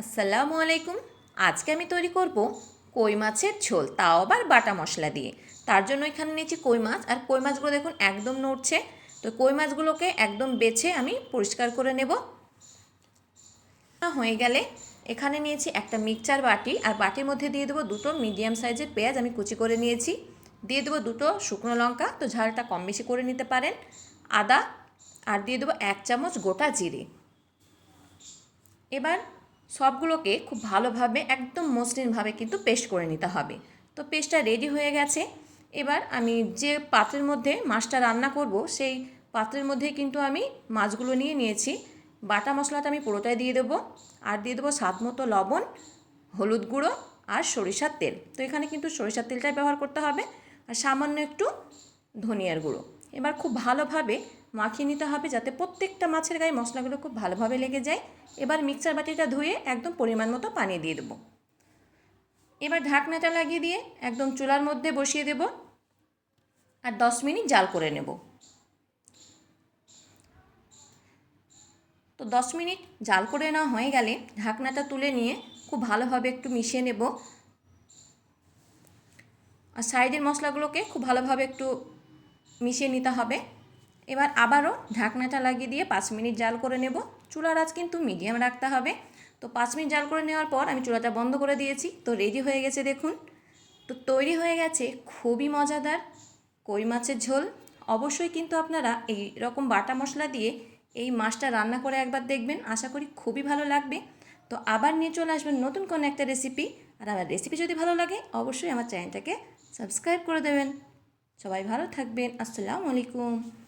আসসালামু আলাইকুম। আজকে আমি তৈরি করব কই মাছের ঝোল, তাও আবার বাটা মশলা দিয়ে। তার জন্য এখানে নিয়েছি কই মাছ, আর কই মাছগুলো দেখুন একদম নড়ছে। তো কই মাছগুলোকে একদম বেছে আমি পরিষ্কার করে নেব। হয়ে গেলে এখানে নিয়েছি একটা মিক্সচার বাটি, আর বাটির মধ্যে দিয়ে দেবো দুটো মিডিয়াম সাইজের পেঁয়াজ আমি কুচি করে নিয়েছি। দিয়ে দেবো দুটো শুকনো লঙ্কা, তো ঝালটা কম বেশি করে নিতে পারেন। আদা, আর দিয়ে দেবো এক চামচ গোটা জিরে। এবার সবগুলোকে খুব ভালোভাবে, একদম মসৃণভাবে কিন্তু পেস্ট করে নিতে হবে। তো পেস্টটা রেডি হয়ে গেছে। এবার আমি যে পাত্রের মধ্যে মাছটা রান্না করব, সেই পাত্রের মধ্যে কিন্তু আমি মাছগুলো নিয়ে নিয়েছি। বাটা মশলাটা আমি পুরোটাই দিয়ে দেবো। আর দিয়ে দেবো স্বাদ মতো লবণ, হলুদ গুঁড়ো আর সরিষার তেল। তো এখানে কিন্তু সরিষার তেলটাই ব্যবহার করতে হবে। আর সামান্য একটু ধনিয়ার গুঁড়ো। এবার খুব ভালোভাবে মাখিয়ে নিতে হবে যাতে প্রত্যেকটা মাছের গায়ে মশলাগুলো খুব ভালোভাবে লেগে যায়। এবার মিক্সার বাটিটা ধুয়ে একদম পরিমাণ মতো পানি দিয়ে দেবো। এবার ঢাকনাটা লাগিয়ে দিয়ে একদম চুলার মধ্যে বসিয়ে দেব আর দশ মিনিট জাল করে নেব। তো দশ মিনিট জাল করে নেওয়া হয়ে গেলে ঢাকনাটা তুলে নিয়ে খুব ভালোভাবে একটু মিশিয়ে নেব। আর সাইডের মশলাগুলোকে খুব ভালোভাবে একটু মিশিয়ে নিতে হবে। এবার আবারও ঢাকনাটা লাগিয়ে দিয়ে পাঁচ মিনিট জাল করে নেব। চুলার আজ কিন্তু মিডিয়াম রাখতে হবে। তো পাঁচ মিনিট জাল করে নেওয়ার পর আমি চুলাটা বন্ধ করে দিয়েছি। তো রেডি হয়ে গেছে দেখুন। তো তৈরি হয়ে গেছে খুবই মজাদার কই মাছের ঝোল। অবশ্যই কিন্তু আপনারা এই রকম বাটা মশলা দিয়ে এই মাছটা রান্না করে একবার দেখবেন। আশা করি খুবই ভালো লাগবে। তো আবার নিয়ে চলে আসবেন নতুন কোনো একটা রেসিপি আর আমার রেসিপি যদি ভালো লাগে অবশ্যই আমার চ্যানেলটাকে সাবস্ক্রাইব করে দেবেন। সবাই ভালো থাকবেন। আসসালামু আলাইকুম।